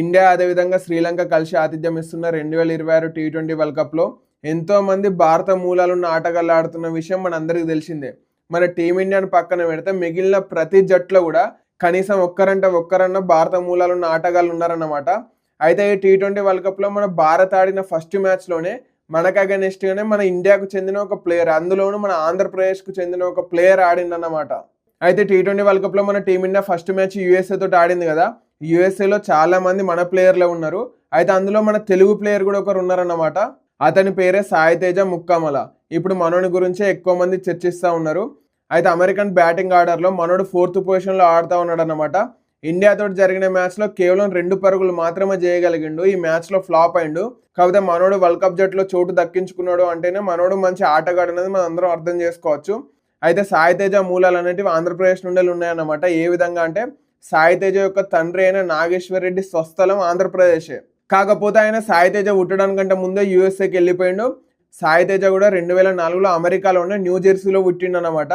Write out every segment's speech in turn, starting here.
India అదేవిధంగా శ్రీలంక కలిసి ఆతిథ్యం ఇస్తున్న రెండు వేల ఇరవై ఆరు టీ ట్వంటీ వరల్డ్ కప్లో ఎంతోమంది భారత మూలాలున్న ఆటగాళ్ళు ఆడుతున్న విషయం మనందరికీ తెలిసిందే. మన టీమిండియాను పక్కన పెడితే మిగిలిన ప్రతి జట్లో కూడా కనీసం ఒక్కరంటే ఒక్కరన్నా భారత మూలాలున్న ఆటగాళ్ళు ఉన్నారన్నమాట. అయితే ఈ టీ ట్వంటీ వరల్డ్ కప్లో మన భారత్ ఆడిన ఫస్ట్ మ్యాచ్లోనే మనకు అగెనిస్ట్గానే మన ఇండియాకు చెందిన ఒక ప్లేయర్ అందులోనూ మన ఆంధ్రప్రదేశ్కు చెందిన ఒక ప్లేయర్ ఆడిందన్నమాట. అయితే టీ ట్వంటీ వరల్డ్ కప్లో మన టీమిండియా ఫస్ట్ మ్యాచ్ యూఎస్ఏ ఆడింది కదా యూఎస్ఏలో చాలామంది మన ప్లేయర్లే ఉన్నారు. అయితే అందులో మన తెలుగు ప్లేయర్ కూడా ఒకరు ఉన్నారన్నమాట. అతని పేరే సాయి తేజ ముక్కామల. ఇప్పుడు మనోని గురించే ఎక్కువ మంది చర్చిస్తూ ఉన్నారు. అయితే అమెరికన్ బ్యాటింగ్ ఆర్డర్లో మనోడు ఫోర్త్ పొజిషన్లో ఆడుతూ ఉన్నాడు అనమాట ఇండియాతో జరిగిన మ్యాచ్లో కేవలం రెండు పరుగులు మాత్రమే చేయగలిగిండు. ఈ మ్యాచ్లో ఫ్లాప్ అయిండు. కాకపోతే మనోడు వరల్డ్ కప్ జట్లో చోటు దక్కించుకున్నాడు అంటేనే మనోడు మంచి ఆటగాడు అనేది మనం అందరం అర్థం చేసుకోవచ్చు. అయితే సాయితేజ మూలాలు అనేటివి ఆంధ్రప్రదేశ్ నుండి ఉన్నాయన్నమాట. ఏ విధంగా అంటే సాయితేజ యొక్క తండ్రి అయిన నాగేశ్వర్ రెడ్డి స్వస్థలం ఆంధ్రప్రదేశే. కాకపోతే ఆయన సాయితేజ పుట్టడానికంటే ముందే యూఎస్ఏకి వెళ్ళిపోయిండు. సాయితేజ కూడా రెండు వేల నాలుగులో అమెరికాలోనే న్యూ జెర్సీలో పుట్టిండు అనమాట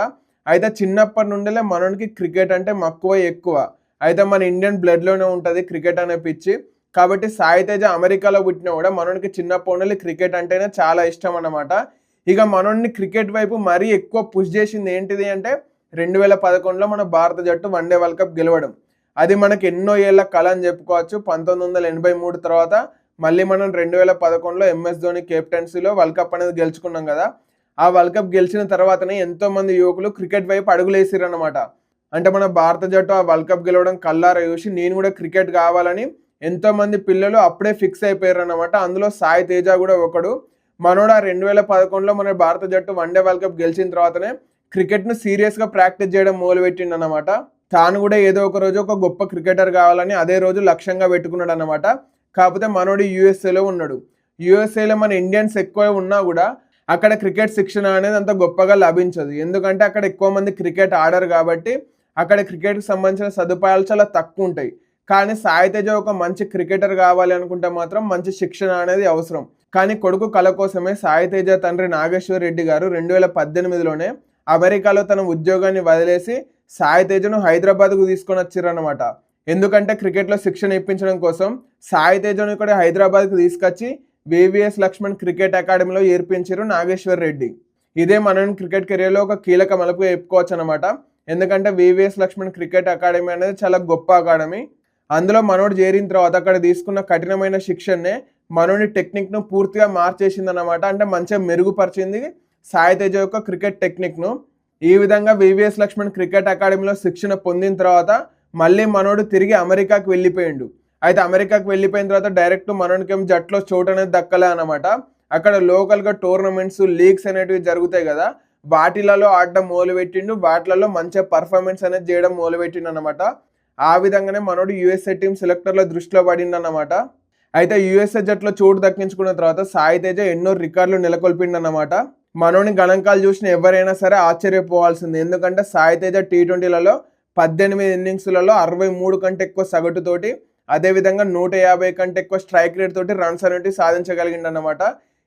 అయితే చిన్నప్పటి నుండిలే మనోనికి క్రికెట్ అంటే మక్కువ ఎక్కువ. అయితే మన ఇండియన్ బ్లడ్లోనే ఉంటుంది క్రికెట్ అనే పిచ్చి. కాబట్టి సాయితేజ అమెరికాలో పుట్టినా కూడా మనోనికి చిన్నప్పటి నుండి క్రికెట్ అంటేనే చాలా ఇష్టం అన్నమాట. ఇక మనోడిని క్రికెట్ వైపు మరీ ఎక్కువ పుష్ చేసింది ఏంటిది అంటే రెండు వేల పదకొండులో మన భారత జట్టు వన్డే వరల్డ్ కప్ గెలవడం. అది మనకి ఎన్నో ఏళ్ళ కళ అని చెప్పుకోవచ్చు. పంతొమ్మిది వందల ఎనభై మూడు తర్వాత మళ్ళీ మనం రెండు వేల పదకొండులో ఎంఎస్ ధోని కెప్టెన్సీలో వరల్డ్ కప్ అనేది గెలుచుకున్నాం కదా. ఆ వరల్డ్ కప్ గెలిచిన తర్వాతనే ఎంతో మంది యువకులు క్రికెట్ వైపు అడుగులేసారు అనమాట అంటే మన భారత జట్టు ఆ వరల్డ్ కప్ గెలవడం కల్లారా చూసి నేను కూడా క్రికెట్ కావాలని ఎంతోమంది పిల్లలు అప్పుడే ఫిక్స్ అయిపోయారు అనమాట అందులో సాయి తేజ కూడా ఒకడు. మనోడు ఆ రెండు వేల పదకొండులో మన భారత జట్టు వన్డే వరల్డ్ కప్ గెలిచిన తర్వాతనే క్రికెట్ను సీరియస్గా ప్రాక్టీస్ చేయడం మొదలుపెట్టిండు అనమాట తాను కూడా ఏదో ఒక రోజు ఒక గొప్ప క్రికెటర్ కావాలని అదే రోజు లక్ష్యంగా పెట్టుకున్నాడు అనమాట కాకపోతే మనోడు యూఎస్ఏలో ఉన్నాడు. యూఎస్ఏలో మన ఇండియన్స్ ఎక్కువ ఉన్నా కూడా అక్కడ క్రికెట్ శిక్షణ అనేది అంత గొప్పగా లభించదు. ఎందుకంటే అక్కడ ఎక్కువ మంది క్రికెట్ ఆడరు కాబట్టి అక్కడ క్రికెట్కి సంబంధించిన సదుపాయాలు చాలా తక్కువ ఉంటాయి. కానీ సాయి తేజ ఒక మంచి క్రికెటర్ కావాలి అనుకుంటే మాత్రం మంచి శిక్షణ అనేది అవసరం. కానీ కొడుకు కళ కోసమే సాయి తేజ తండ్రి నాగేశ్వర్ రెడ్డి గారు రెండు వేల పద్దెనిమిదిలోనే అమెరికాలో తన ఉద్యోగాన్ని వదిలేసి సాయి తేజను హైదరాబాద్కు తీసుకొని వచ్చారనమాట ఎందుకంటే క్రికెట్లో శిక్షణ ఇప్పించడం కోసం సాయి తేజను ఇక్కడ హైదరాబాద్కు తీసుకొచ్చి వివిఎస్ లక్ష్మణ్ క్రికెట్ అకాడమీలో ఏర్పించారు నాగేశ్వర్ రెడ్డి. ఇదే మనం క్రికెట్ కెరియర్లో ఒక కీలక మలుపుగా చెప్పుకోవచ్చు అనమాట ఎందుకంటే వివిఎస్ లక్ష్మణ్ క్రికెట్ అకాడమీ అనేది చాలా గొప్ప అకాడమీ. అందులో మనోడు చేరిన తర్వాత అక్కడ తీసుకున్న కఠినమైన శిక్షణనే మనోడి టెక్నిక్ను పూర్తిగా మార్చేసింది అనమాట అంటే మంచిగా మెరుగుపరిచింది సాయి తేజ యొక్క క్రికెట్ టెక్నిక్ను ఈ విధంగా వివిఎస్ లక్ష్మణ్ క్రికెట్ అకాడమీలో శిక్షణ పొందిన తర్వాత మళ్ళీ మనోడు తిరిగి అమెరికాకు వెళ్ళిపోయిండు. అయితే అమెరికాకి వెళ్ళిపోయిన తర్వాత డైరెక్ట్ మనోడికేం జట్లో చోటు అనేది దక్కలే అనమాట అక్కడ లోకల్గా టోర్నమెంట్స్ లీగ్స్ అనేటివి జరుగుతాయి కదా వాటిలలో ఆడడం మొదలుపెట్టిండు. వాటిలలో మంచిగా పర్ఫార్మెన్స్ అనేది చేయడం మొదలుపెట్టిండు అనమాట ఆ విధంగానే మనోడు యూఎస్ఏ టీం సెలెక్టర్ల దృష్టిలో పడిండు అనమాట అయితే యూఎస్ఏ జట్లో చోటు దక్కించుకున్న తర్వాత సాయి తేజ ఎన్నో రికార్డులు నెలకొల్పిండు అనమాట మనోని గణాంకాలు చూసిన ఎవరైనా సరే ఆశ్చర్యపోవాల్సింది. ఎందుకంటే సాయి తేజ టీ ట్వంటీలలో పద్దెనిమిది ఇన్నింగ్స్లలో అరవై మూడు కంటే ఎక్కువ సగటుతోటి అదేవిధంగా నూట యాభై కంటే ఎక్కువ స్ట్రైక్ రేట్ తోటి రన్స్ అనేవి సాధించగలిగిండు అనమాట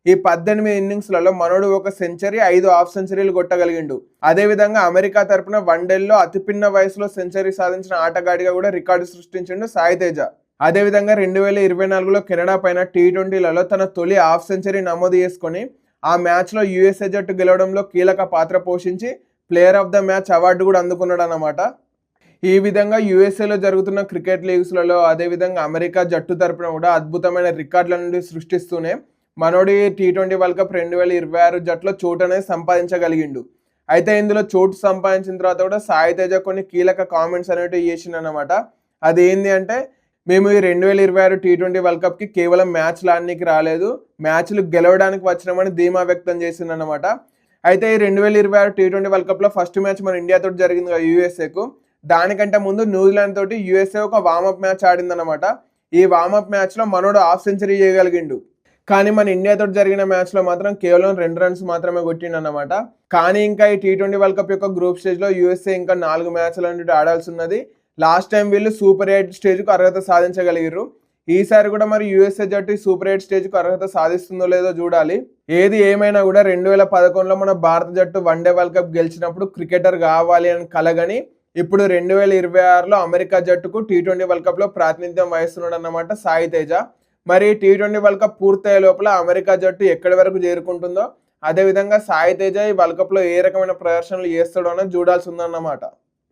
ఈ పద్దెనిమిది ఇన్నింగ్స్లలో మనోడు ఒక సెంచరీ ఐదు హాఫ్ సెంచరీలు కొట్టగలిగిండు. అదేవిధంగా అమెరికా తరపున వన్డేల్లో అతిపిన్న వయసులో సెంచరీ సాధించిన ఆటగాడిగా కూడా రికార్డు సృష్టించిండు సాయి తేజ అదేవిధంగా రెండు వేల ఇరవై నాలుగులో కెనడా పైన టీ ట్వంటీలలో తన తొలి హాఫ్ సెంచరీ నమోదు చేసుకొని ఆ మ్యాచ్లో యూఎస్ఏ జట్టు గెలవడంలో కీలక పాత్ర పోషించి player of the match award కూడా అందుకున్నాడు అనమాట ఈ విధంగా యూఎస్ఏలో జరుగుతున్న క్రికెట్ లీగ్స్లలో అదేవిధంగా అమెరికా జట్టు తరపున కూడా అద్భుతమైన రికార్డుల నుండి సృష్టిస్తూనే మనోడి టీ ట్వంటీ వరల్డ్ కప్ రెండు వేల ఇరవై ఆరు జట్లో చోటు అనేది సంపాదించగలిగిండు. అయితే ఇందులో చోటు సంపాదించిన తర్వాత కూడా సాయి తేజ కొన్ని కీలక కామెంట్స్ అనేవి చేసిండు అనమాట అది ఏంటి అంటే మేము ఈ రెండు వేల ఇరవై ఆరు టీ ట్వంటీ వరల్డ్ కప్కి కేవలం మ్యాచ్లు ఆడడానికి రాలేదు. మ్యాచ్లు గెలవడానికి వచ్చినామని ధీమా వ్యక్తం చేసింది అనమాట అయితే ఈ రెండు వేల ఇరవై ఆరు టీ ట్వంటీ వరల్డ్ కప్లో ఫస్ట్ మ్యాచ్ మన ఇండియాతో జరిగింది యూఎస్ఏకు దానికంటే ముందు న్యూజిలాండ్ తోటి యూఎస్ఏ ఒక వార్మప్ మ్యాచ్ ఆడిందనమాట ఈ వార్మప్ మ్యాచ్లో మనోడు హాఫ్ సెంచరీ చేయగలిగిండు. కానీ మన ఇండియాతో జరిగిన మ్యాచ్లో మాత్రం కేవలం రెండు రన్స్ మాత్రమే కొట్టిండు అనమాట కానీ ఇంకా ఈ టీ ట్వంటీ వరల్డ్ కప్ యొక్క గ్రూప్ స్టేజ్లో యూఎస్ఏ ఇంకా నాలుగు మ్యాచ్లు అన్నిటి ఆడాల్సి ఉన్నది. లాస్ట్ టైం వీళ్ళు సూపర్ ఎయిట్ స్టేజ్కు అర్హత సాధించగలిగారు ఈసారి కూడా మరి యూఎస్ఏ జట్టు సూపర్ ఎయిట్ స్టేజ్కు అర్హత సాధిస్తుందో లేదో చూడాలి. ఏది ఏమైనా కూడా రెండు వేల పదకొండులో మన భారత జట్టు వన్డే వరల్డ్ కప్ గెలిచినప్పుడు క్రికెటర్ కావాలి అని కలగని ఇప్పుడు రెండు వేల ఇరవై ఆరులో అమెరికా జట్టుకు టీ ట్వంటీ వరల్డ్ కప్లో ప్రాతినిధ్యం వహిస్తున్నాడు అన్నమాట సాయి తేజ. మరి టీ ట్వంటీ వరల్డ్ కప్ పూర్తయ్యే లోపల అమెరికా జట్టు ఎక్కడి వరకు చేరుకుంటుందో అదేవిధంగా సాయి తేజ ఈ వరల్డ్ కప్లో ఏ రకమైన ప్రదర్శనలు చేస్తాడో అనేది చూడాల్సి ఉందన్నమాట.